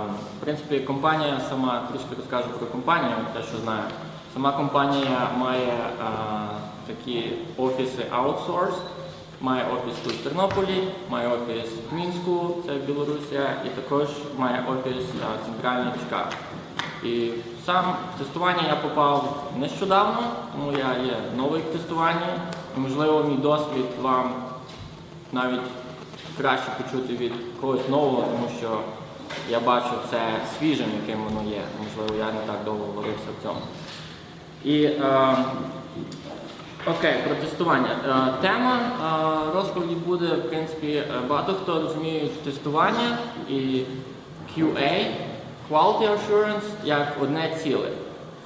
В принципі, компанія сама трішки розкажу про компанію, те, що знаю. Сама компанія має а, такі офіси аутсорс, має офіс тут в Тернополі, має офіс в Мінську, це Білорусія, і також має офіс центральний в Чикаго. І сам в тестування я попав нещодавно, тому я є новий в тестуванні. І, можливо, мій досвід вам навіть краще почути від когось нового, тому що я бачу це свіжим, яким воно є. Можливо, я не так довго варився в цьому. І е, окей, про тестування. Е, тема е, розповіді буде, в принципі, е, багато хто розуміє тестування і QA, Quality Assurance, як одне ціле.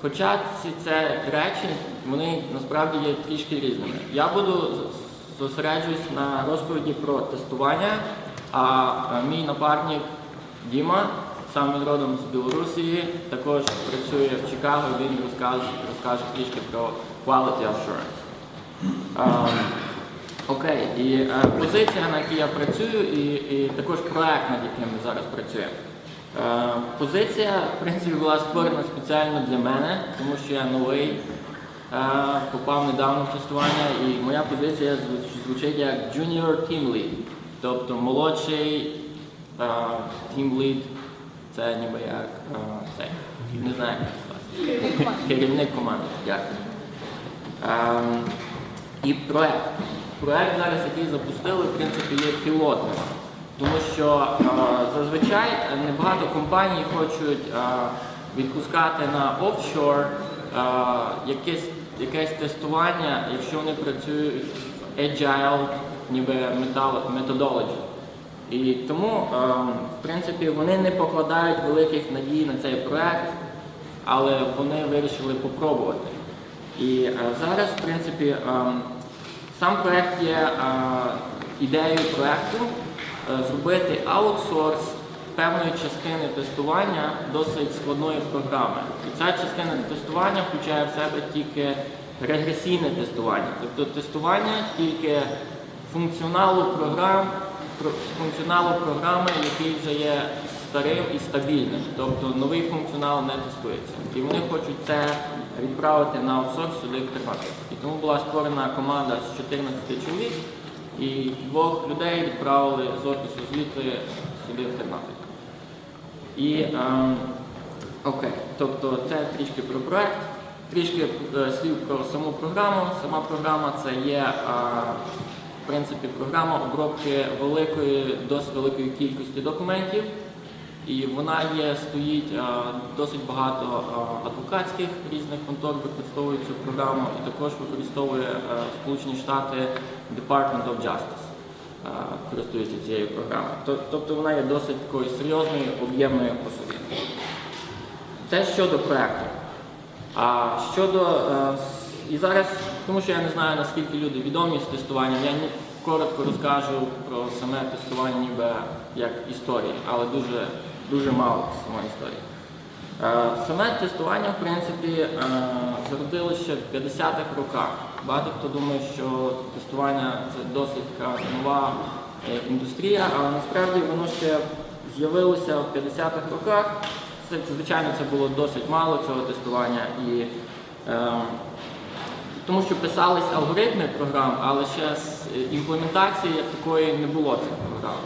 Хоча ці це речі, вони насправді є трішки різними. Я буду зосереджуюсь на розповіді про тестування, а е, мій напарник Діма, сам родом з Білорусі, також працює в Чикаго, він розкаже, розкаже трішки про Quality Assurance. Ем, Окей, і е, позиція, на якій я працюю, і, і також проект, над яким ми зараз працюємо. Е, позиція, в принципі, була створена спеціально для мене, тому що я новий, е, попав недавно в тестування, і моя позиція звучить як Junior Team Lead, тобто молодший Team Lead, це ніби як е, цей, не знаю, як це керівник команди. Дякую. І проект. Проект зараз, який запустили, в принципі, є пілотним. Тому що зазвичай небагато компаній хочуть відпускати на офшор якесь, якесь тестування, якщо вони працюють в agile, ніби methodology. І тому, е, в принципі, вони не покладають великих надій на цей проект, але вони вирішили попробувати. І е, зараз, в принципі, ем, сам проект є е, ідеєю проекту е, зробити аутсорс певної частини тестування досить складної програми. І ця частина тестування включає в себе тільки регресійне тестування, тобто тестування тільки функціоналу програм, про- функціоналу програми, який вже є старим і стабільним, тобто новий функціонал не тестується. І вони хочуть це відправити на аутсорс сюди в Тернопіль. І тому була створена команда з 14 чоловік, і двох людей відправили з офісу звідти сюди в Тернопіль. І ем, окей, тобто це трішки про проект, трішки е, слів про саму програму. Сама програма це є е, принципі програма обробки великої, досить великої кількості документів. І вона є, стоїть е, досить багато е, адвокатських різних контор використовують цю програму і також використовує е, Сполучені Штати Department of Justice користується цією програмою. Тобто вона є досить такою серйозною, об'ємною по собі. Це щодо проекту. А щодо і зараз, тому що я не знаю наскільки люди відомі з тестуванням, я коротко розкажу про саме тестування ніби як історії, але дуже, дуже мало самої історії. Е, Саме тестування, в принципі, е, зародилося ще в 50-х роках. Багато хто думає, що тестування це досить нова е, індустрія, але насправді воно ще з'явилося в 50-х роках. Це, звичайно, це було досить мало цього тестування. І, е, тому що писались алгоритми програм, але ще з е, імплементації як такої не було цих програм.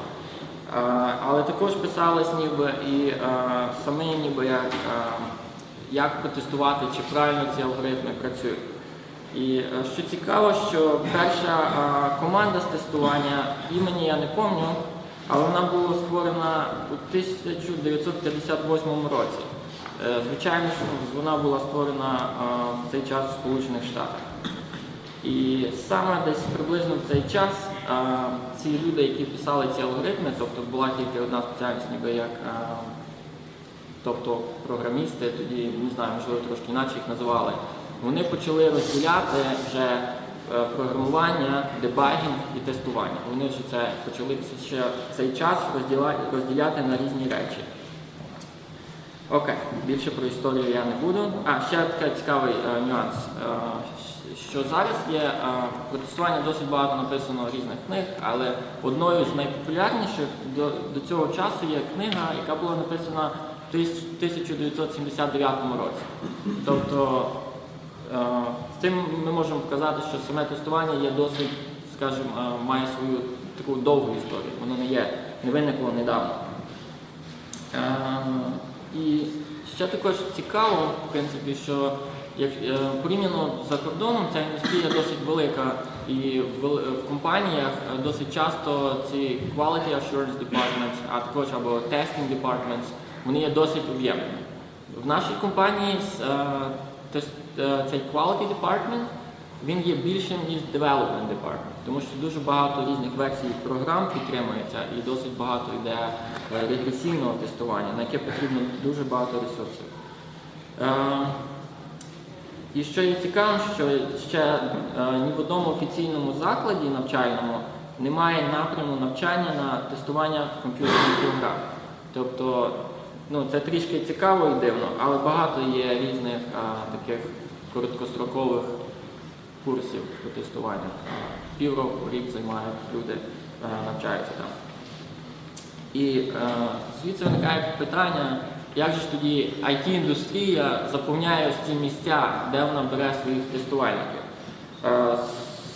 Е, Але також писались ніби і е, самі ніби як, як протестувати, чи правильно ці алгоритми працюють. І що цікаво, що перша команда з тестування, імені я не пам'ятаю, але вона була створена у 1958 році. Звичайно, що вона була створена в цей час в Сполучених Штатах. І саме десь приблизно в цей час е, ці люди, які писали ці алгоритми, тобто була тільки одна спеціальність, ніби як е, тобто програмісти, тоді не знаю, можливо, трошки інакше їх називали, вони почали розділяти вже е, програмування, дебагінг і тестування. Вони вже це почали ще в цей час розділяти на різні речі. Окей, більше про історію я не буду. А, ще такий цікавий е, нюанс. Що зараз є е, про тестування досить багато написано різних книг, але одною з найпопулярніших до, до цього часу є книга, яка була написана в 1979 році. Тобто е, з цим ми можемо показати, що саме тестування є досить, скажімо, е, має свою таку довгу історію. Воно не є, не виникло недавно. І ще також цікаво, в принципі, що порівняно за кордоном, ця індустрія досить велика, і в, в компаніях е, досить часто ці quality assurance departments, а також або testing departments, вони є досить об'ємними. В нашій компанії е, е, цей quality department він є більшим ніж development department, тому що дуже багато різних версій програм підтримується і досить багато йде е, регресійного тестування, на яке потрібно дуже багато ресурсів. Е, І що є цікавим, що ще е, ні в одному офіційному закладі навчальному немає напряму навчання на тестування комп'ютерних програм. Тобто, ну це трішки цікаво і дивно, але багато є різних е, таких короткострокових курсів по тестуванню. Півроку, рік займають люди, е, навчаються там. І е, звідси виникає питання, як же ж тоді IT-індустрія заповняє ось ці місця, де вона бере своїх тестувальників. Е,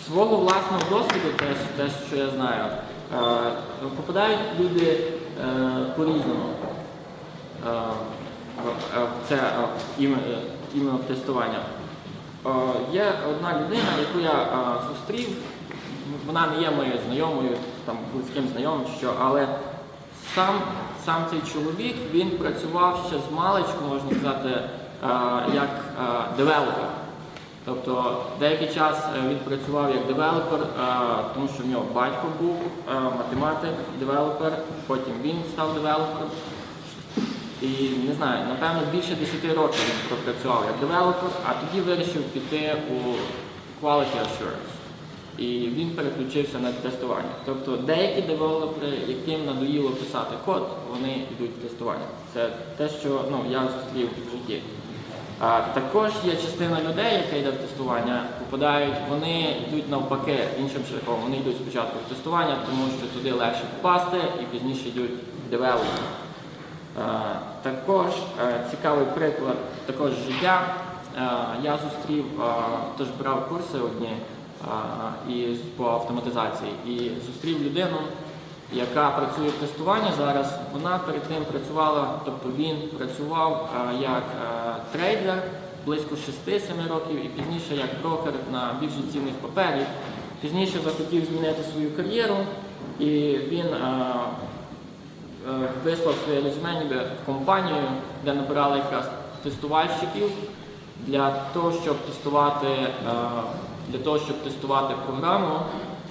з свого власного досвіду, те, що я знаю, е, попадають люди е, по-різному е, в, е, це е, е, іменно в тестування. Е, Є одна людина, яку я е, зустрів, вона не є моєю знайомою, близьким знайомим, що, але сам, сам цей чоловік він працював ще з маличку, можна сказати, е, як е, девелопер. Тобто деякий час е, він працював як девелопер, тому що в нього батько був математик, девелопер, потім він став девелопером. І не знаю, напевно, більше 10 років він пропрацював як девелопер, а тоді вирішив піти у Quality Assurance. І він переключився на тестування. Тобто деякі девелопери, яким надоїло писати код, вони йдуть в тестування. Це те, що ну, я зустрів в житті. А також є частина людей, яка йде в тестування, попадають, вони йдуть навпаки іншим шляхом. Вони йдуть спочатку в тестування, тому що туди легше попасти і пізніше йдуть в девелопмент. Е, Також е, цікавий приклад також життя. Е, Я зустрів, е, теж брав курси одні і по автоматизації і зустрів людину, яка працює в тестуванні зараз. Вона перед тим працювала, тобто він працював е, як е, трейдер близько 6-7 років і пізніше як брокер на біржі цінних паперів. Пізніше захотів змінити свою кар'єру і він е, вислав своє резюме в компанію, де набирали якраз тестувальщиків для того, щоб тестувати, для того, щоб тестувати програму,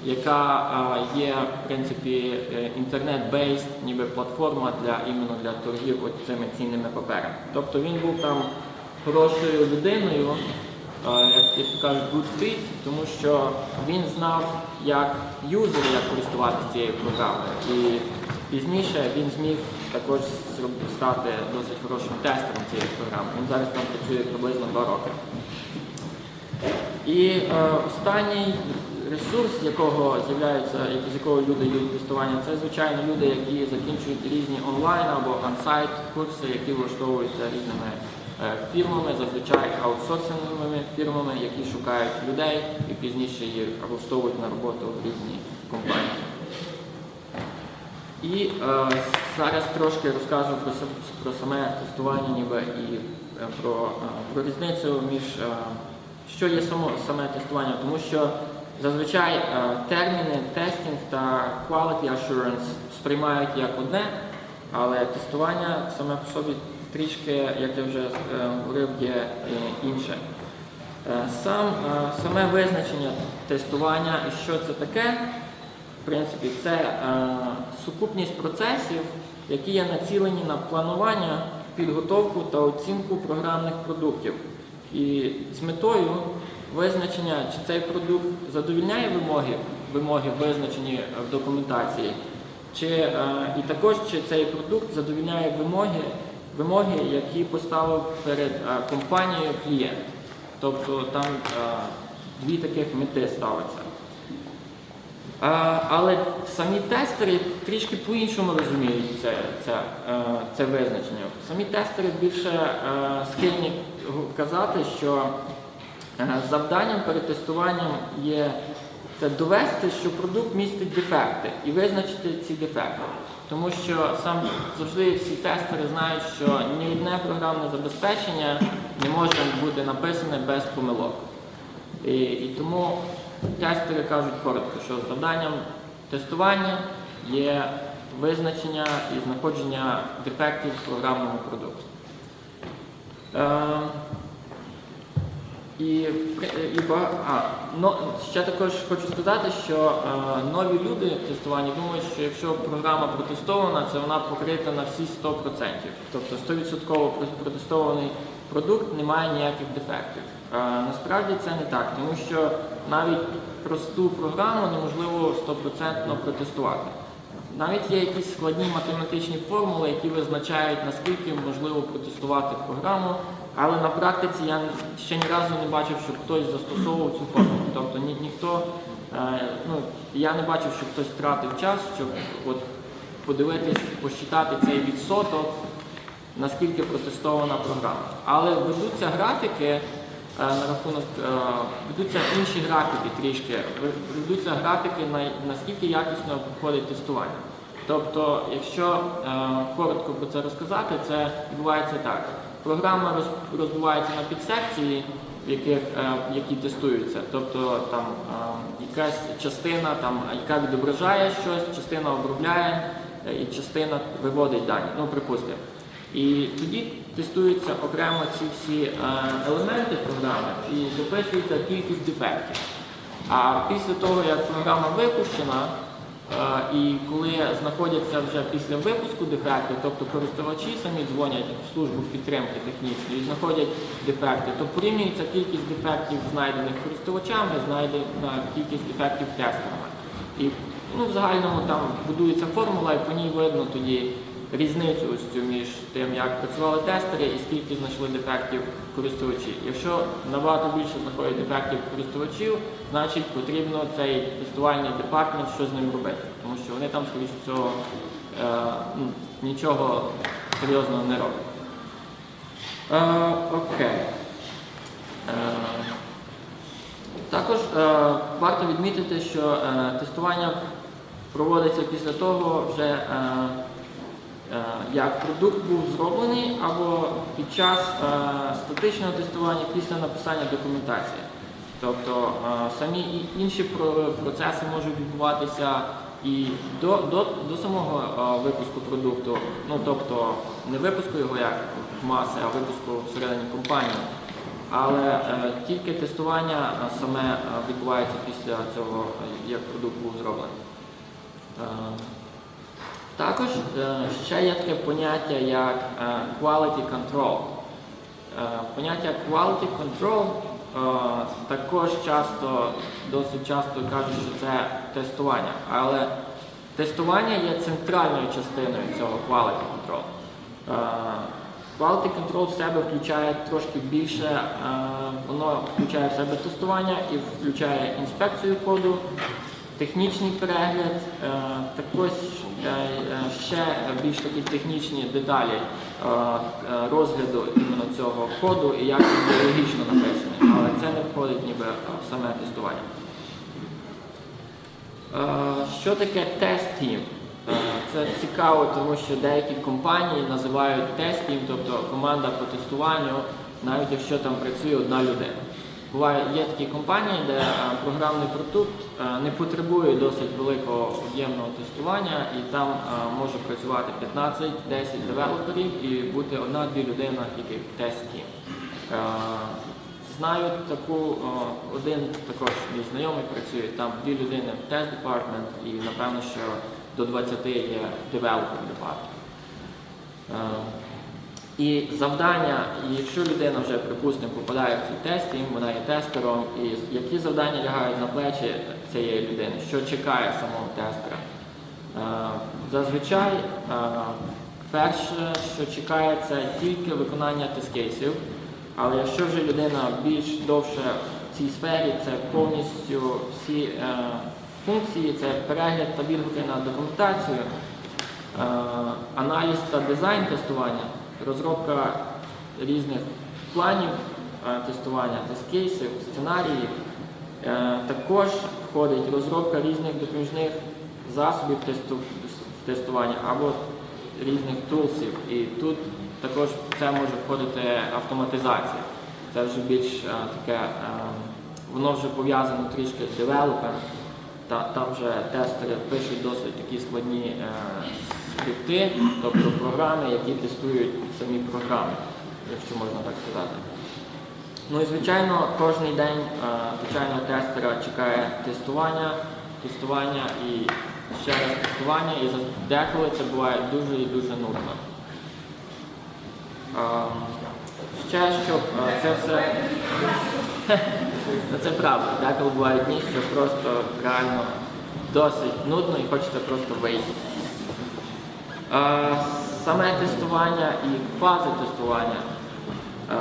яка є в принципі е, інтернет-бейст, ніби платформа для іменно для торгів цими цінними паперами. Тобто він був там хорошою людиною, як, як кажуть, good fit, тому що він знав, як юзер, як користуватися цією програмою. І пізніше він зміг також стати досить хорошим тестером цієї програми. Він зараз там працює приблизно два роки. І е, останній ресурс, якого з'являються, з якого люди йдуть тестування, це звичайно люди, які закінчують різні онлайн або ансайт курси, які влаштовуються різними е, фірмами, зазвичай аутсорсинговими фірмами, які шукають людей і пізніше їх влаштовують на роботу в різні компанії. І е, зараз трошки розкажу про, про саме тестування ніби і е, про, е, про різницю між е, що є само, саме тестування, тому що зазвичай е, терміни тестінг та quality assurance сприймають як одне, але тестування саме по собі трішки, як я вже е, говорив, є е, інше. Сам, саме визначення тестування і що це таке, в принципі, це сукупність процесів, які є націлені на планування, підготовку та оцінку програмних продуктів. І з метою визначення, чи цей продукт задовільняє вимоги, вимоги визначені в документації, чи, е, і також чи цей продукт задовільняє вимоги, вимоги, які поставив перед е, компанією клієнт. Тобто там е, дві таких мети ставиться. Е, Але самі тестери трішки по-іншому розуміють це, це, е, це визначення. Самі тестери більше е, схильні казати, що е, завданням перед тестуванням є це довести, що продукт містить дефекти і визначити ці дефекти. Тому що сам завжди всі тестери знають, що ні одне програмне забезпечення не може бути написане без помилок. І, і тому тестери кажуть коротко, що завданням тестування є визначення і знаходження дефектів в програмному продукті. Е, і, і а, но, ще також хочу сказати, що е, нові люди в тестуванні думають, що якщо програма протестована, це вона покрита на всі 100%. Тобто 100% протестований продукт не має ніяких дефектів. Е, насправді це не так, тому що навіть просту програму неможливо 100% протестувати. Навіть є якісь складні математичні формули, які визначають, наскільки можливо протестувати програму, але на практиці я ще ні разу не бачив, щоб хтось застосовував цю формулу. Тобто ні, ніхто, е, ну, я не бачив, щоб хтось втратив час, щоб от, подивитись, посчитати цей відсоток, наскільки протестована програма. Але ведуться графіки на рахунок, е, ведуться інші графіки трішки, ведуться графіки, на, наскільки якісно проходить тестування. Тобто, якщо е, коротко про це розказати, це відбувається так. Програма роз- розбивається на підсекції, яких, е, які тестуються. Тобто там е, якась частина, там, яка відображає щось, частина обробляє е, і частина виводить дані. Ну, припустимо. І тоді тестуються окремо ці всі е, елементи програми і дописується кількість дефектів. А після того, як програма випущена, е, і коли знаходяться вже після випуску дефекти, тобто користувачі самі дзвонять в службу підтримки технічної і знаходять дефекти, то порівнюється кількість дефектів, знайдених користувачами, знайдена кількість дефектів тестерами. І ну, в загальному там будується формула, і по ній видно тоді різницю ось цю між тим, як працювали тестери і скільки знайшли дефектів користувачі. Якщо набагато більше знаходять дефектів користувачів, значить потрібно цей тестувальний департамент що з ним робити, тому що вони там, скоріше всього, е, ну, нічого серйозного не роблять. Е, окей. Е, також е, варто відмітити, що е, тестування проводиться після того, вже е, як продукт був зроблений, або під час е, статичного тестування після написання документації. Тобто е, самі інші процеси можуть відбуватися і до, до, до самого е, випуску продукту, ну тобто не випуску його як маси, а випуску всередині компанії. Але е, тільки тестування е, саме е, відбувається після цього, е, як продукт був зроблений. Також е, ще є таке поняття як е, quality control. Е, Поняття quality control також часто, досить часто кажуть, що це тестування. Але тестування є центральною частиною цього quality control. Quality control в себе включає трошки більше, воно включає в себе тестування і включає інспекцію коду, технічний перегляд, е, також е, е, ще більш такі технічні деталі розгляду іменно цього коду і як він є логічно написаний, але це не входить ніби в саме тестування. Що таке тест-тім? Це цікаво, тому що деякі компанії називають тест-тім, тобто команда по тестуванню, навіть якщо там працює одна людина. Буває, є такі компанії, де е, програмний продукт е, не потребує досить великого об'ємного тестування, і там е, може працювати 15-10 девелоперів і бути одна-дві людини тільки в тест-тім. Е, Знаю таку, один також мій знайомий працює, там дві людини в тест департмент і напевно, що до 20 є developer департмент. І завдання, якщо людина вже, припустимо, попадає в цей тест, і вона є тестером, і які завдання лягають на плечі цієї людини, що чекає самого тестера. Е, Зазвичай е, Перше, що чекає, це тільки виконання тест-кейсів. Але якщо вже людина більш довше в цій сфері, це повністю всі е, функції, це перегляд та відгуки на документацію, аналіз та дизайн тестування, розробка різних планів е, тестування, тест-кейсів, сценаріїв. Е, Також входить розробка різних допоміжних засобів тестування або різних тулсів. І тут також це може входити автоматизація. Це вже більш е, таке, воно вже пов'язано трішки з девелопером. Та, там вже тестери пишуть досить такі складні скрипти, тобто програми, які тестують самі програми, якщо можна так сказати. Ну і звичайно, кожен день е, звичайно тестера чекає тестування, тестування і ще раз тестування, і деколи це буває дуже і дуже нудно. Ем, Ще щоб е, це все. Ну, Це правда. Деколи бувають дні, що просто реально досить нудно і хочеться просто вийти. Е, Саме тестування і фази тестування. Е,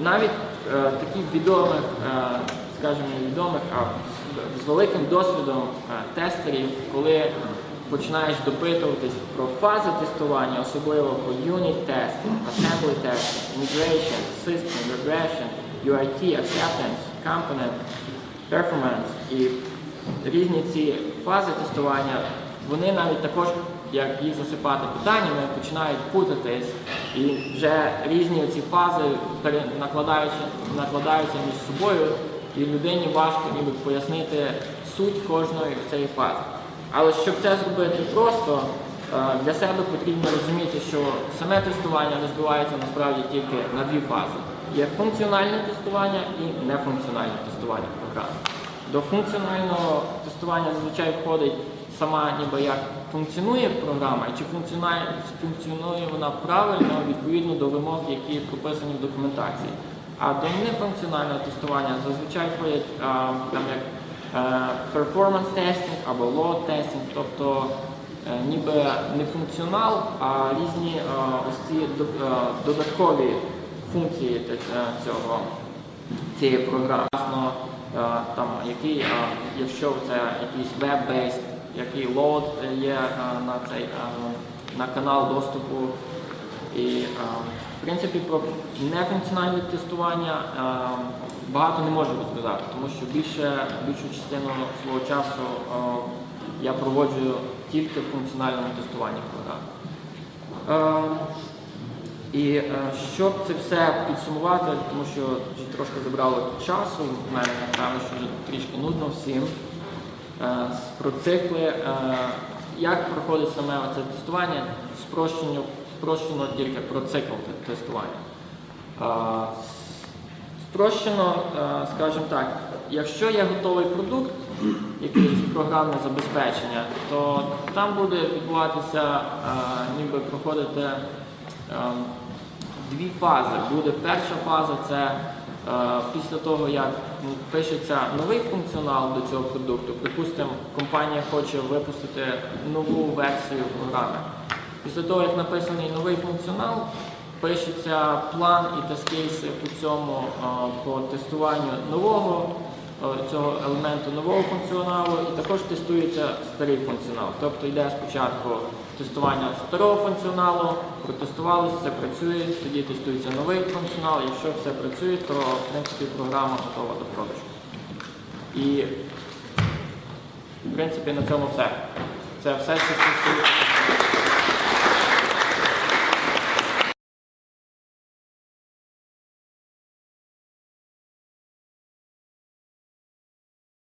Навіть е, таких відомих, скажімо, відомих, а з- великим досвідом тестерів, коли починаєш допитуватись про фази тестування, особливо про unit testing, assembly testing, integration, system, regression, UIT, acceptance, component, performance і різні ці фази тестування, вони навіть також, як їх засипати питаннями, починають путатись, і вже різні ці фази накладаються, накладаються між собою, і людині важко ніби пояснити суть кожної цієї фази. Але щоб це зробити просто, е, для себе потрібно розуміти, що саме тестування розбивається насправді тільки на дві фази. Є функціональне тестування і нефункціональне тестування програми. До функціонального тестування зазвичай входить сама ніби як функціонує програма, і чи функціонує, функціонує вона правильно відповідно до вимог, які прописані в документації. А до нефункціонального тестування зазвичай входять там як е, performance testing або load testing, тобто е, ніби не функціонал, а різні е, ось ці додаткові функції цього цієї програми. Там, який, якщо це якийсь веб-based, який лоуд є е, на цей е, на канал доступу. І е, в принципі про нефункціональне тестування багато не можу розказати, тому що більше, більшу частину свого часу я проводжу тільки в функціональному тестуванні програми. Е, і щоб це все підсумувати, тому що вже трошки забрало часу, в мене напевно, що вже трішки нудно всім. Е, Про цикли, е, як проходить саме це тестування, спрощено, спрощено тільки про цикл тестування. Е, Спрощено, скажімо так, якщо є готовий продукт, якийсь програмне забезпечення, то там буде відбуватися, ніби проходити е, дві фази. Буде перша фаза це після того, як пишеться новий функціонал до цього продукту. Припустимо, компанія хоче випустити нову версію програми. Після того, як написаний новий функціонал, пишеться план і тест-кейси по цьому е, по тестуванню нового е, цього елементу нового функціоналу, і також тестується старий функціонал. Тобто йде спочатку тестування старого функціоналу, протестували, все працює, тоді тестується новий функціонал. Якщо все працює, то в принципі програма готова до продажу. І в принципі на цьому все. Це все, що стосується.